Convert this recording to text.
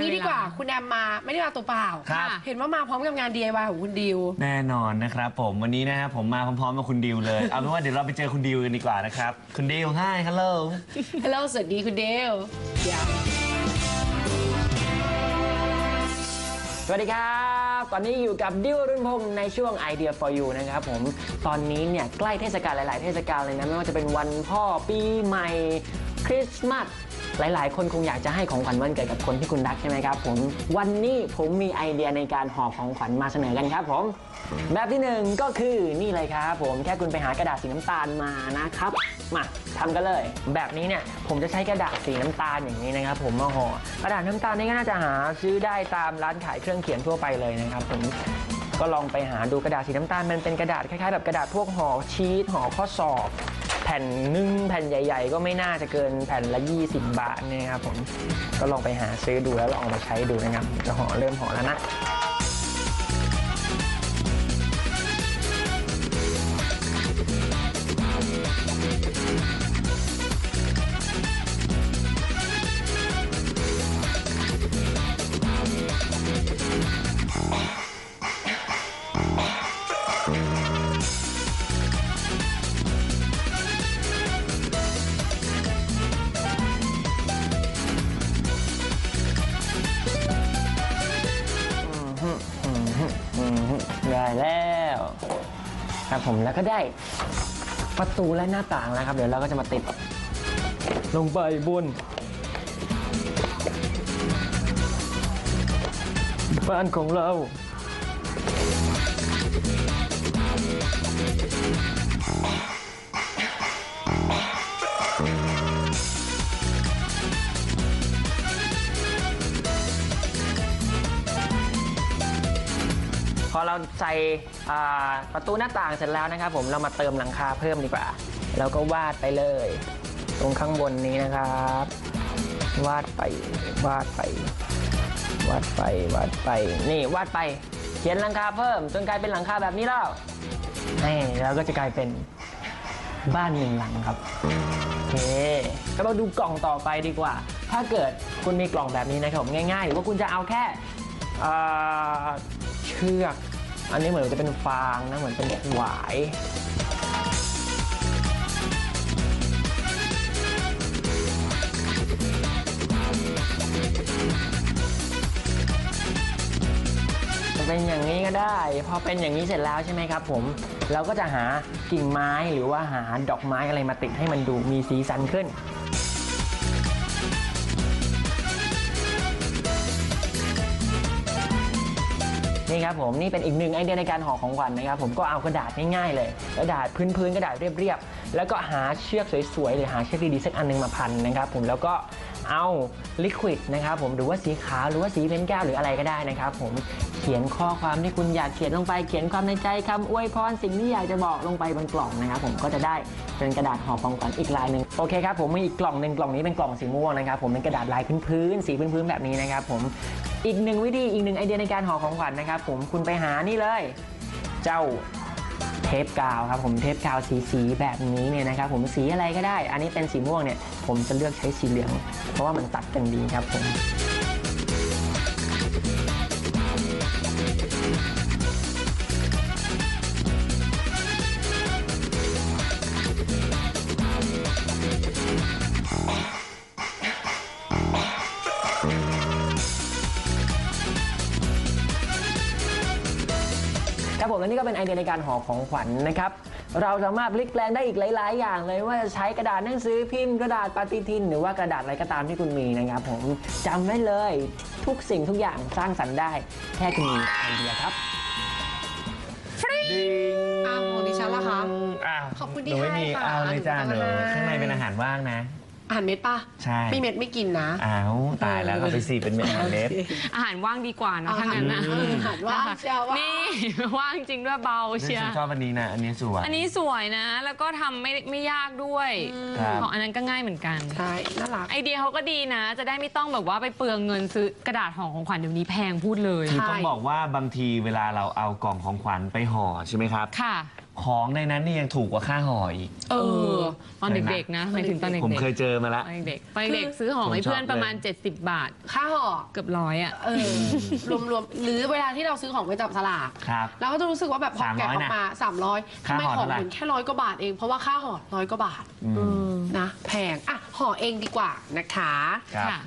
งี้ดีกว่าคุณแอมมาไม่ได้มาตัวเปล่า ครับ เห็นว่ามาพร้อมกับงาน DIY ของคุณดิว แน่นอนนะครับผมวันนี้นะครับผมมาพร้อมๆกับคุณดิวเลย เอาเป็นว่าเดี๋ยวเราไปเจอคุณดิวกันดีกว่านะครับ คุณดิว hi hello ฮัลโหลสวัสดีคุณเดวเดี๋ยวสวัสดีครับ ตอนนี้อยู่กับดิวรุ่นพงษ์ในช่วง Idea for You นะครับผม ตอนนี้เนี่ยใกล้เทศกาลหลาย ๆ เทศกาลเลยนะ ไม่ว่าจะเป็นวันพ่อปีใหม่ คริสต์มาส หลาย ๆ คนคงอยากจะให้ของขวัญวันเกิดกับคนที่คุณรักใช่ไหมครับผมวันนี้ผมมีไอเดียในการห่อของขวัญมาเสนอกันครับผมแบบที่หนึ่งก็คือนี่เลยครับผมแค่คุณไปหากระดาษสีน้ำตาลมานะครับมาทำกันเลย แบบนี้เนี่ยผมจะใช้กระดาษสีน้ำตาลอย่างนี้นะครับ ผมมาห่อกระดาษน้ำตาลนี่ก็น่าจะหาซื้อได้ตามร้านขายเครื่องเขียนทั่วไปเลยนะครับผมก็ลองไปหาดูกระดาษสีน้ำตาลมันเป็นกระดาษคล้ายๆแบบกระดาษพวกห่อชีตห่อข้อสอบ แผ่นนึ่งแผ่นใหญ่ ๆ ก็ไม่น่าจะเกินแผ่นละ 20 บาทเนี่ยครับผมก็ลองไปหาซื้อดูแล้วลองมาใช้ดูนะครับจะห่อเริ่มห่อแล้วนะ ครับผมแล้วก็ได้ประตูและหน้าต่างแล้วครับ เดี๋ยวเราก็จะมาติด ลงไปบนบ้านของเราพ อเราใส่อ่าประตูหน้าต่างเสร็จแล้วนะครับ ผมเรามาเติมหลังคาเพิ่มดีกว่า แล้วก็วาดไปเลย ตรงข้างบนนี้นะครับ วาดไปวาดไป วาดไปวาดไปนี่วาดไป เขียนหลังคาเพิ่ม จนกลายเป็นหลังคาแบบนี้แล้วนี่แล้วก็จะกลายเป็นบ้านหนึ่งหลังครับโอเคแล้วเราดูกล่องต่อไปดีกว่า ถ้าเกิดคุณมีกล่องแบบนี้นะครับผมง่ายๆ หรือว่าคุณจะเอาแค่เชือก อันนี้เหมือนจะเป็นฟางนะเหมือนเป็นหวายเป็นอย่างนี้ก็ได้พอเป็นอย่างนี้เสร็จแล้วใช่ไหมครับ ผมเราก็จะหากิ่งไม้หรือว่าหาดอกไม้อะไรมาติดให้มันดูมีสีสันขึ้น นี่ครับผมนี่เป็นอีกหนึ่งไอเดียในการห่อของขวัญนะครับผมก็เอากระดาษง่ายๆเลยกระดาษพื้นๆกระดาษเรียบๆแล้วก็หาเชือกสวยๆหรือหาเชือกดีๆสักอันหนึงมาพันนะครับผมแล้วก็ เอาลิควิดนะครับผมหรือว่าสีขาวหรือว่าสีเพนแก้วหรืออะไรก็ได้นะครับผมเขียนข้อความที่คุณอยากเขียนลงไปเขียนความในใจคำอวยพรสิ่งที่อยากจะบอกลงไปบนกล่องนะครับผมก็จะได้เป็นกระดาษห่อของขวัญอีกลายหนึ่งโอเคครับผมมีอีกกล่องหนึ่งกล่องนี้เป็นกล่องสีม่วงนะครับผมเป็นกระดาษลายพื้นๆสีพื้นๆแบบนี้นะครับผมอีกหนึ่งวิธีอีกหนึ่งไอเดียในการห่อของขวัญนะครับผมคุณไปหานี่เลย เจ้า เทปกาวครับผมเทปกาวสีสีแบบนี้เนี่ยนะครับผมสีอะไรก็ได้ อันนี้เป็นสีม่วงเนี่ยผมจะเลือกใช้สีเหลือง เพราะว่ามันตัดกันดีครับผม ผมและนี่ก็เป็นไอเดียในการห่อของขวัญนะครับ เราสามารถพลิกแปลงได้อีกหลาย ๆ อย่างเลยว่าจะใช้กระดาษหนังสือพิมพ์กระดาษปฏิทิน หรือว่ากระดาษอะไรก็ตามที่คุณมีนะครับ ผมจำไว้เลยทุกสิ่งทุกอย่างสร้างสรรค์ได้แค่คุณมีไอเดียครับดิงอ้าวของดิฉันล่ะคะ อ้าวขอบคุณที่หนูไม่มีให้ค่ะเอาเลยจ้าหหนูนูเอามาข้างในเป็นอาหารว่างนะ อาหารเม็ดป่ะใช่ ไม่เม็ดไม่กินนะ อ้าวตายแล้วเอาไปสี่เป็นเม็ดอาหารเม็ด อาหารว่างดีกว่าเนอะเอาถ้างั้นนะอาหารว่างเชียวว่าง นี่ ว่างจริงด้วยเบาเชียฉันร์ชอบอันนี้นะ อันนี้สวย อันนี้สวยนะ แล้วก็ทำไม่ไม่ยากด้วย ครับ ของอันนั้นก็ง่ายเหมือนกัน ใช่น่ารัก ไอเดียเขาก็ดีนะ จะได้ไม่ต้องแบบว่าไปเปลืองเงินซื้อกระดาษห่อของขวัญเดี๋ยวนี้แพงพูดเลย คือใช่ต้องบอกว่าบางทีเวลาเราเอากล่องของขวัญไปห่อใช่ไหมครับ ค่ะ ของในนั้นนี่ยังถูกกว่าค่าห่ออีกเอเอออ ตอนเด็กๆนะหมายถึงตอนเด็กๆผมเคยเจอมาแล้วตอนเด็กๆตอนเด็กๆซื้อของให้เพื่อนประมาณ 70 บาท ค่าห่อเกือบร้อยอะ เออรวมๆหรือเวลาที่เราซื้อของไปจับสลากครับ เราก็จะรู้สึกว่าแบบพอแกะ300ออกมาสามร้อยค่าทำไมห่อของเท่าไหร่ เหมือนแค่ร้อยกว่าบาทเองเพราะว่าค่าห่อร้อยกว่าบาทอืมนะแพงอะห่อเองดีกว่านะคะ ครับ ค่ะ